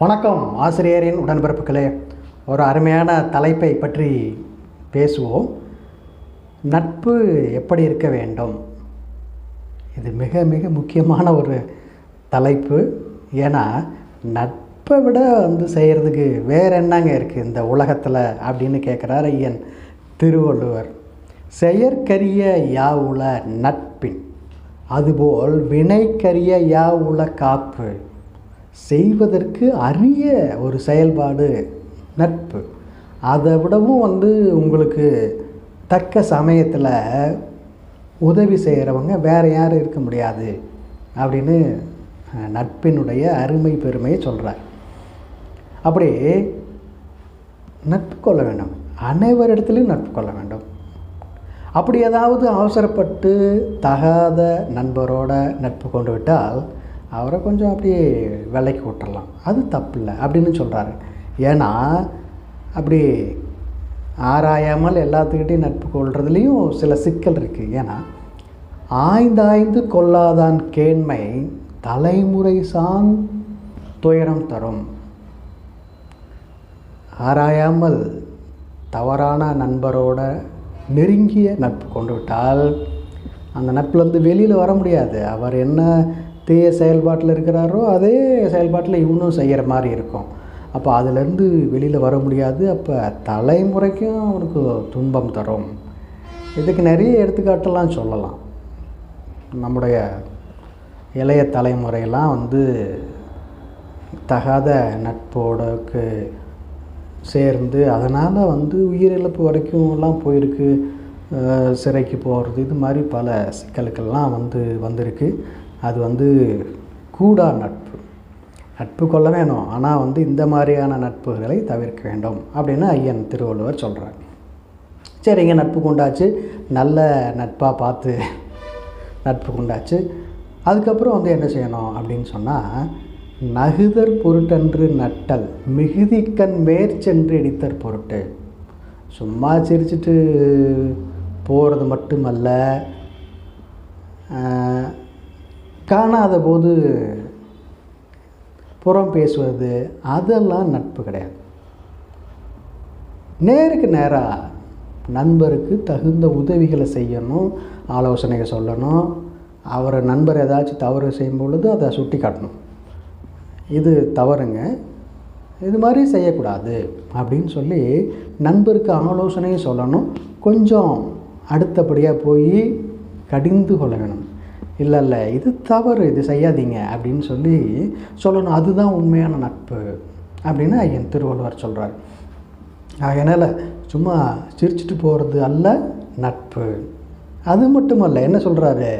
வணக்கம் ஆசிரியரின் உடன்பிறப்புகளே. ஒரு அருமையான தலைப்பை பற்றி பேசுவோம். நட்பு எப்படி இருக்க வேண்டும்? இது மிக மிக முக்கியமான ஒரு தலைப்பு. ஏன்னா நட்பை விட வந்து செய்கிறதுக்கு வேற என்னங்க இருக்குது இந்த உலகத்தில் அப்படின்னு கேட்குறார் ஐயன் திருவள்ளுவர். செயற்கரிய யாவுல நட்பின் அதுபோல் வினைக்கரிய யாவுல காப்பு. செய்வதற்கு அரிய ஒரு செயல்பாடு நட்பு. அதை விடவும் வந்து உங்களுக்கு தக்க சமயத்தில் உதவி செய்கிறவங்க வேறு யாரும் இருக்க முடியாது அப்படின்னு நட்பினுடைய அருமை பெருமையை சொல்கிறார் அப்படி நட்பு கொள்ள வேண்டும். அனைவரிடத்துலையும் நட்பு கொள்ள வேண்டும். அப்படி ஏதாவது அவசரப்பட்டு தகாத நண்பரோட நட்பு கொண்டு விட்டால் அவரை கொஞ்சம் அப்படியே விலைக்கு விட்டுறலாம். அது தப்பு இல்லை அப்படின்னு சொல்கிறாரு ஏன்னா அப்படி ஆராயாமல் எல்லாத்துக்கிட்டையும் நட்பு கொள்றதுலேயும் சில சிக்கல் இருக்குது ஏன்னா ஆய்ந்தாய்ந்து கொள்ளாதான் கேண்மை தலைமுறை சான் துயரம் தரும். ஆராயாமல் தவறான நண்பரோட நெருங்கிய நட்பு கொண்டு விட்டால் அந்த நட்புலேருந்து வெளியில் வர முடியாது. அவர் என்ன தீய செயல்பாட்டில் இருக்கிறாரோ அதே செயல்பாட்டில் இவனும் செய்கிற மாதிரி இருக்கும். அப்போ அதிலேருந்து வெளியில் வர முடியாது. அப்போ தலைமுறைக்கும் அவனுக்கு துன்பம் தரும். இதுக்கு நிறைய எடுத்துக்காட்டெல்லாம் சொல்லலாம். நம்முடைய இளைய தலைமுறையெல்லாம் வந்து தகாத நட்போடக்கு சேர்ந்து அதனால் வந்து உயிரிழப்பு வரைக்கும் எல்லாம் போயிருக்கு சிறைக்கு போகிறது இது மாதிரி பல சிக்கலுக்கெல்லாம் வந்து வந்திருக்கு. அது வந்து கூடா நட்பு. நட்பு கொள்ள வேணும். ஆனால் வந்து இந்த மாதிரியான நட்புகளை தவிர்க்க வேண்டும் அப்படின்னு ஐயன் திருவள்ளுவர் சொல்கிறார் சரிங்க நட்பு கொண்டாச்சு. நல்ல நட்பாக பார்த்து நட்பு கொண்டாச்சு. அதுக்கப்புறம் வந்து என்ன செய்யணும் அப்படின்னு சொன்னால் நகுதர் பொருட்டன்று நட்டல் மிகுதிக்கண் மேற்சென்று இடித்தற் பொருட்டு. சும்மா சிரிச்சிட்டு போகிறது மட்டுமல்ல. காணாத போது புறம் பேசுவது அதெல்லாம் நட்பு கிடையாது. நேருக்கு நேராக நண்பருக்கு தகுந்த உதவிகளை செய்யணும் ஆலோசனைகள் சொல்லணும். அவரை நண்பர் ஏதாச்சும் தவறு செய்யும் பொழுது அதை சுட்டி காட்டணும். இது தவறுங்க. இது மாதிரி செய்யக்கூடாது அப்படின்னு சொல்லி நண்பருக்கு ஆலோசனையும் சொல்லணும். கொஞ்சம் அடுத்தபடியாக போய் கடிந்து கொள்ள வேணும். இல்லை இல்லை இது தவறு இது செய்யாதீங்க அப்படின்னு சொல்லி சொல்லணும். அதுதான் உண்மையான நட்பு அப்படின்னு ஐயன் திருவள்ளுவர் சொல்கிறார் அதனால் சும்மா சிரிச்சிட்டு போகிறது அல்ல நட்பு. அது மட்டுமல்ல என்ன சொல்கிறாரு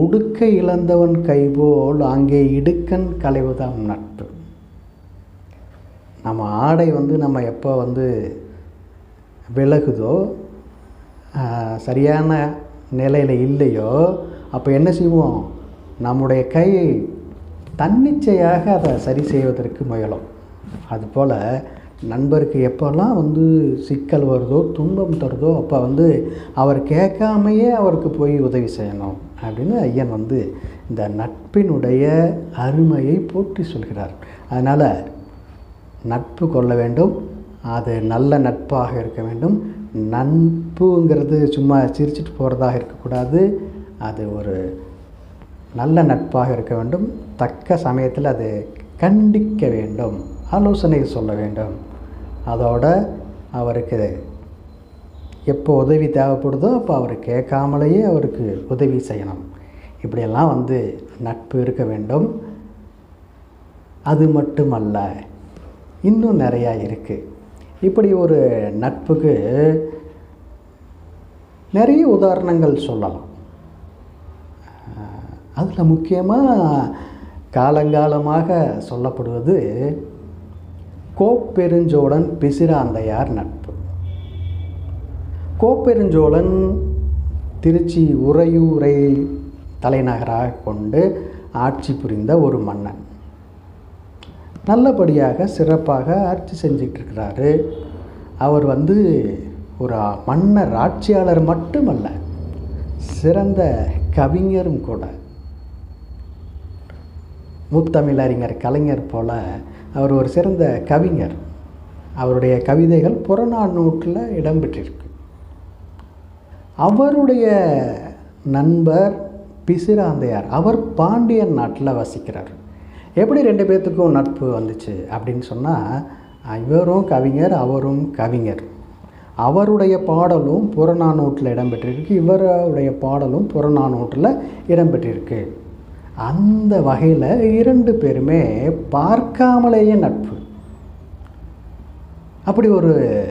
உடுக்க இழந்தவன் கைபோல் அங்கே இடுக்கன் களைவுதான் நட்பு. நம்ம ஆடை வந்து நம்ம எப்போ வந்து விலகுதோ சரியான நிலையில் இல்லையோ அப்போ என்ன செய்வோம்? நம்முடைய கை தன்னிச்சையாக அதை சரி செய்வதற்கு முயலும். அதுபோல் நண்பருக்கு எப்போல்லாம் வந்து சிக்கல் வருதோ துன்பம் தருதோ அப்போ வந்து அவர் கேட்காமையே அவருக்கு போய் உதவி செய்யணும் அப்படின்னு ஐயன் வந்து இந்த நட்பினுடைய அருமையை போற்றி சொல்கிறார். அதனால் நட்பு கொள்ள வேண்டும் அது நல்ல நட்பாக இருக்க வேண்டும். நட்புங்கிறது சும்மா சிரிச்சிட்டு போகிறதாக இருக்கக்கூடாது. அது ஒரு நல்ல நட்பாக இருக்க வேண்டும். தக்க சமயத்தில் அது கண்டிக்க வேண்டும். ஆலோசனை சொல்ல வேண்டும். அதோட அவருக்கு எப்போ உதவி தேவைப்படுதோ அப்போ அவர் கேட்காமலேயே அவருக்கு உதவி செய்யணும். இப்படியெல்லாம் வந்து நட்பு இருக்க வேண்டும். அது மட்டுமல்ல இன்னும் நிறையா இருக்குது இப்படி ஒரு நட்புக்கு நிறைய உதாரணங்கள் சொல்லலாம். அதில் முக்கியமாக காலங்காலமாக சொல்லப்படுவது கோப்பெருஞ்சோழன் பிசிராந்தையார் நட்பு. கோப்பெருஞ்சோழன் திருச்சி உறையூரை தலைநகராக கொண்டு ஆட்சி புரிந்த ஒரு மன்னன். நல்லபடியாக சிறப்பாக ஆட்சி செஞ்சிட்ருக்கிறாரு அவர் வந்து ஒரு மன்னர் ஆட்சியாளர் மட்டுமல்ல சிறந்த கவிஞரும் கூட முத்தமிழறிஞர் கலைஞர் போல அவர் ஒரு சிறந்த கவிஞர். அவருடைய கவிதைகள் புறநானூற்றில் இடம்பெற்றிருக்கு. அவருடைய நண்பர் பிசிராந்தையார் அவர் பாண்டியன் நாட்டில் வசிக்கிறார். எப்படி ரெண்டு பேர்த்துக்கும் நட்பு வந்துச்சு அப்படின்னு சொன்னால் இவரும் கவிஞர் அவரும் கவிஞர். அவருடைய பாடலும் புறநானூற்றில் இடம்பெற்றிருக்கு இவருடைய பாடலும் புறநானூற்றில் இடம்பெற்றிருக்கு. அந்த வகையில் இரண்டு பேருமே பார்க்காமலேயே நட்பு. அப்படி ஒரு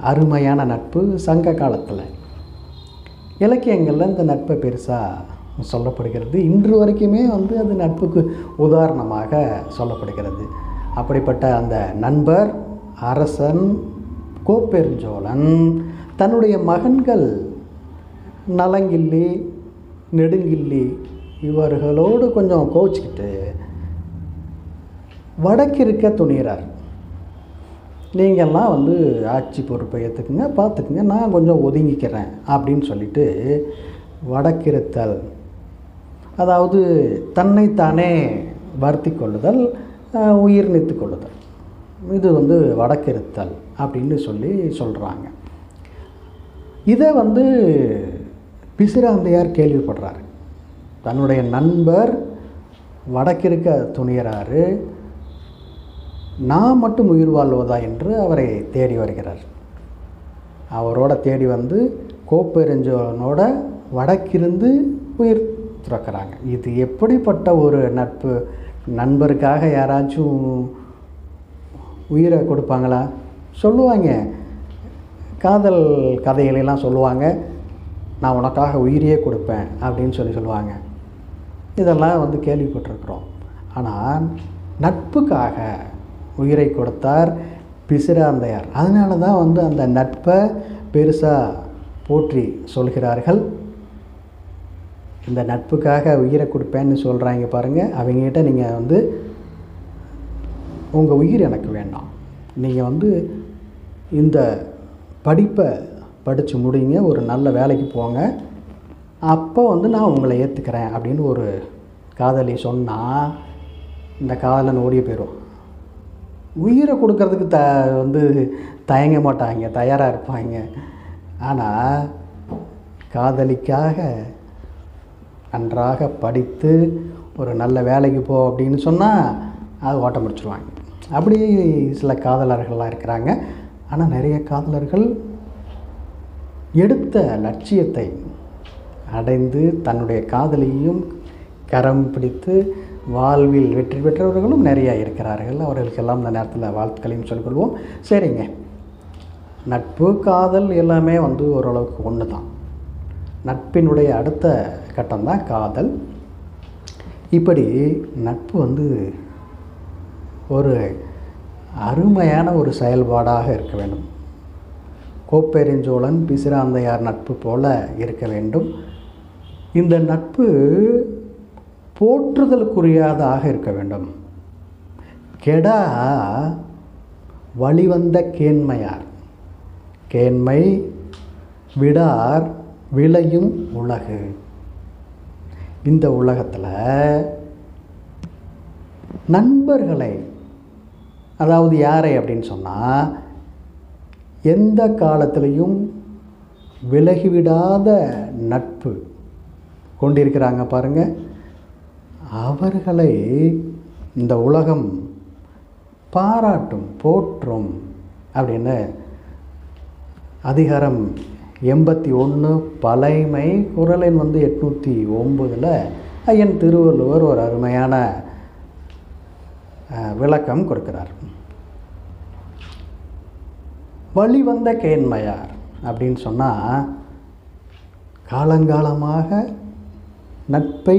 அருமையான நட்பு சங்க காலத்தில். இலக்கியங்களில் இந்த நட்பை பெருசாக சொல்லப்படுகிறது. இன்று வரைக்குமே வந்து அது நட்புக்கு உதாரணமாக சொல்லப்படுகிறது. அப்படிப்பட்ட அந்த நண்பர் அரசன் கோப்பெருஞ்சோழன் தன்னுடைய மகன்கள் நலங்கிள்ளி நெடுங்கிள்ளி இவர்களோடு கொஞ்சம் கோச்சிக்கிட்டு வடக்கிருக்க துணிகிறார். நீங்கள்லாம் வந்து ஆட்சி பொறுப்பை ஏற்றுக்குங்க பார்த்துக்குங்க நான் கொஞ்சம் ஒதுங்கிக்கிறேன் அப்படின்னு சொல்லிட்டு வடக்கிருத்தல் அதாவது தன்னைத்தானே வருத்தி கொள்ளுதல் உயிர் நீத்து கொள்ளுதல். இது வந்து வடக்கிருத்தல் அப்படின்னு சொல்லி சொல்கிறாங்க இதை வந்து பிசிராந்தையார் கேள்விப்படுறாரு. தன்னுடைய நண்பர் வடக்கிருக்க துணியறாரு. நான் மட்டும் உயிர் வாழ்வதா என்று அவரை தேடி வருகிறார். அவரோட தேடி வந்து கோப்பெருஞ்சோனோட வடக்கிருந்து உயிர் துறக்கிறாங்க. இது எப்படிப்பட்ட ஒரு நட்பு? நண்பருக்காக யாராச்சும் உயிரை கொடுப்பாங்களா? சொல்லுவாங்க. காதல் கதைகளெல்லாம் சொல்லுவாங்க. நான் உனக்காக உயிரையே கொடுப்பேன் அப்படின்னு சொல்லி சொல்லுவாங்க. இதெல்லாம் வந்து கேள்விப்பட்டிருக்கிறோம். ஆனால் நட்புக்காக உயிரை கொடுத்தார் பிசிராந்தையார். அதனால தான் வந்து அந்த நட்பை பெருசாக போற்றி சொல்கிறார்கள். இந்த நட்புக்காக உயிரை கொடுப்பேன்னு சொல்கிறாங்க பாருங்கள் அவங்ககிட்ட நீங்கள் வந்து உங்கள் உயிர் எனக்கு வேண்டாம். நீங்கள் வந்து இந்த படிப்பை படித்து முடிங்க ஒரு நல்ல வேலைக்கு போங்க. அப்போ வந்து நான் உங்களை ஏற்றுக்கிறேன் அப்படின்னு ஒரு காதலி சொன்னால் இந்த காதலன் ஓடிய போயிடும் உயிரை கொடுக்கறதுக்கு த வந்து தயங்க மாட்டாங்க தயாராக இருப்பாங்க. ஆனால் காதலிக்காக நன்றாக படித்து ஒரு நல்ல வேலைக்கு போ அப்படின்னு சொன்னால் அது ஓட்டம் முடிச்சிருவாங்க. அப்படி சில காதலர்கள்லாம் இருக்கிறாங்க. ஆனால் நிறைய காதலர்கள் எடுத்த லட்சியத்தை அடைந்து தன்னுடைய காதலியையும் கரம் பிடித்து வாழ்வில் வெற்றி பெற்றவர்களும் நிறையா இருக்கிறார்கள். அவர்களுக்கெல்லாம் இந்த நேரத்தில் வாழ்த்துக்களையும் சொல்லிக்கொள்வோம். சரிங்க. நட்பு காதல் எல்லாமே வந்து ஓரளவுக்கு ஒன்று தான் நட்பினுடைய அடுத்த கட்டம் தான் காதல். இப்படி நட்பு வந்து ஒரு அருமையான ஒரு செயல்பாடாக இருக்க வேண்டும். கோப்பெருஞ்சோழன் பிசிராந்தையார் நட்பு போல இருக்க வேண்டும். இந்த நட்பு போற்றுதலுக்குரியாதாக இருக்க வேண்டும். கெடா வழிவந்த கேண்மையார். கேண்மை விடார் விளையும் உலகு. இந்த உலகத்தில் நண்பர்களை அதாவது யாரை அப்படின்னு சொன்னால் எந்த காலத்திலையும் விலகிவிடாத நட்பு கொண்டிருக்கிறாங்க பாருங்கள் அவர்களை இந்த உலகம் பாராட்டும் போற்றும் அப்படின்னு அதிகாரம் எண்பத்தி ஒன்று பழைமை குரலின் வந்து எட்நூற்றி ஒம்பதில் ஐயன் திருவள்ளுவர் ஒரு அருமையான விளக்கம் கொடுக்கிறார். வழிவந்த கேண்மையார் அப்படின்னு சொன்னால் காலங்காலமாக நட்பை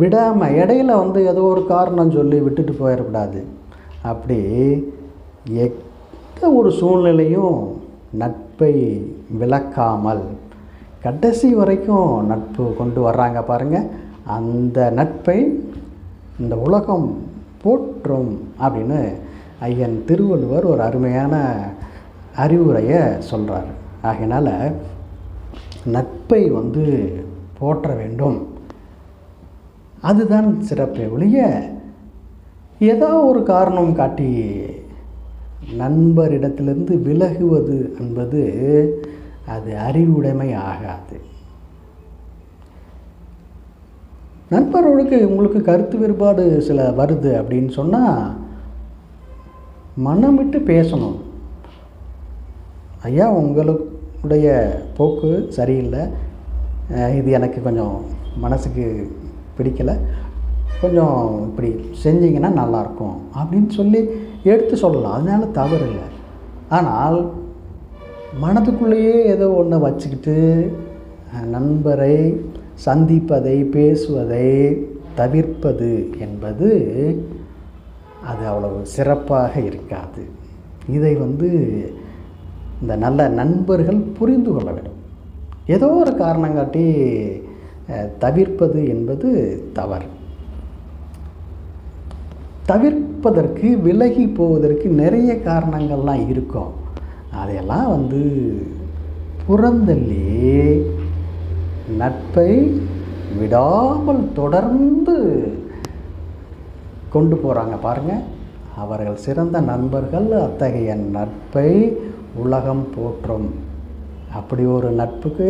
விடாமல் இடையில வந்து ஏதோ ஒரு காரணம் சொல்லி விட்டுட்டு போயிடக்கூடாது. அப்படி எந்த ஒரு சூழ்நிலையும் நட்பை விளக்காமல் கடைசி வரைக்கும் நட்பு கொண்டு வர்றாங்க பாருங்கள் அந்த நட்பை இந்த உலகம் போற்றும் அப்படின்னு ஐயன் திருவள்ளுவர் ஒரு அருமையான அறிவுரையை சொல்கிறார் ஆகையினால் நட்பை வந்து போற்ற வேண்டும். அதுதான் சிறப்பே ஒழிய ஏதோ ஒரு காரணம் காட்டி நண்பரிடத்திலிருந்து விலகுவது என்பது அது அறிவுடைமை ஆகாது. நண்பர்களுக்கு உங்களுக்கு கருத்து வேறுபாடு சில வருது அப்படின்னு சொன்னால் மனம் விட்டு பேசணும். ஐயா உங்களுடைய போக்கு சரியில்லை. இது எனக்கு கொஞ்சம் மனசுக்கு பிடிக்கலை. கொஞ்சம் இப்படி செஞ்சிங்கன்னா நல்லாயிருக்கும் அப்படின்னு சொல்லி எடுத்து சொல்லலாம். அதனால தவறு இல்லை. ஆனால் மனதுக்குள்ளேயே ஏதோ ஒன்று வச்சுக்கிட்டு நண்பரை சந்திப்பதை பேசுவதை தவிர்ப்பது என்பது அது அவ்வளவு சிறப்பாக இருக்காது. இதை வந்து இந்த நல்ல நண்பர்கள் புரிந்து கொள்ள வேண்டும். ஏதோ ஒரு காரணம் காட்டி தவிர்ப்பது என்பது தவறு. தவிர்ப்பதற்கு விலகி போவதற்கு நிறைய காரணங்கள்லாம் இருக்கும். அதையெல்லாம் வந்து புறந்தள்ளி நட்பை விடாமல் தொடர்ந்து கொண்டு போகிறாங்க பாருங்கள் அவர்கள் சிறந்த நண்பர்கள் அத்தகைய நட்பை உலகம் போற்றும். அப்படி ஒரு நட்புக்கு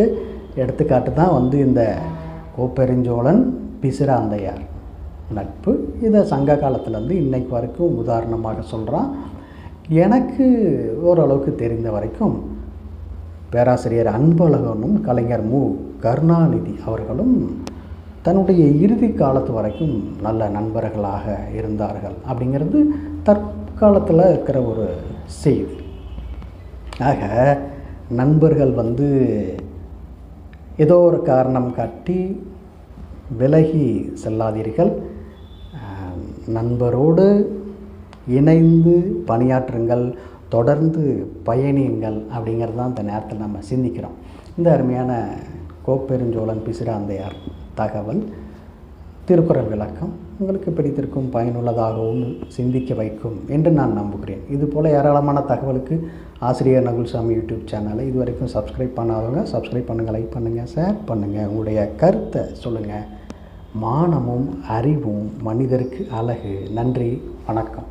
எடுத்துக்காட்டு தான் வந்து இந்த கோப்பெருஞ்சோழன் பிசிராந்தையார். நட்பு இதை சங்க காலத்துலேருந்து இன்றைக்கு வரைக்கும் உதாரணமாக சொல்கிறான் எனக்கு ஓரளவுக்கு தெரிந்த வரைக்கும் பேராசிரியர் அன்பழகனும் கலைஞர் மு. கருணாநிதி அவர்களும் தன்னுடைய இறுதி காலத்து வரைக்கும் நல்ல நண்பர்களாக இருந்தார்கள் அப்படிங்கிறது தற்காலத்தில் இருக்கிற ஒரு செய்தி. ஆக நண்பர்கள் வந்து ஏதோ ஒரு காரணம் காட்டி விலகி செல்லாதீர்கள். நண்பரோடு இணைந்து பணியாற்றுங்கள் தொடர்ந்து பயணியுங்கள் அப்படிங்கிறது தான் இந்த நேரத்தில் நம்ம சிந்திக்கிறோம். இந்த அருமையான கோப்பெருஞ்சோழன் பிசிராந்தையார் தகவல். திருக்குறள் விளக்கம் உங்களுக்கு பிடித்திருக்கும் பயனுள்ளதாகவும் சிந்திக்க வைக்கும் என்று நான் நம்புகிறேன். இதுபோல் ஏராளமான தகவலுக்கு ஆசிரியர் நகுல்சாமி யூடியூப் சேனலை இது வரைக்கும் சப்ஸ்கிரைப் பண்ணாதவங்க சப்ஸ்கிரைப் பண்ணுங்கள் லைக் பண்ணுங்கள் ஷேர் பண்ணுங்கள் உங்களுடைய கருத்தை சொல்லுங்கள் மானமும் அறிவும் மனிதருக்கு அழகு. நன்றி வணக்கம்.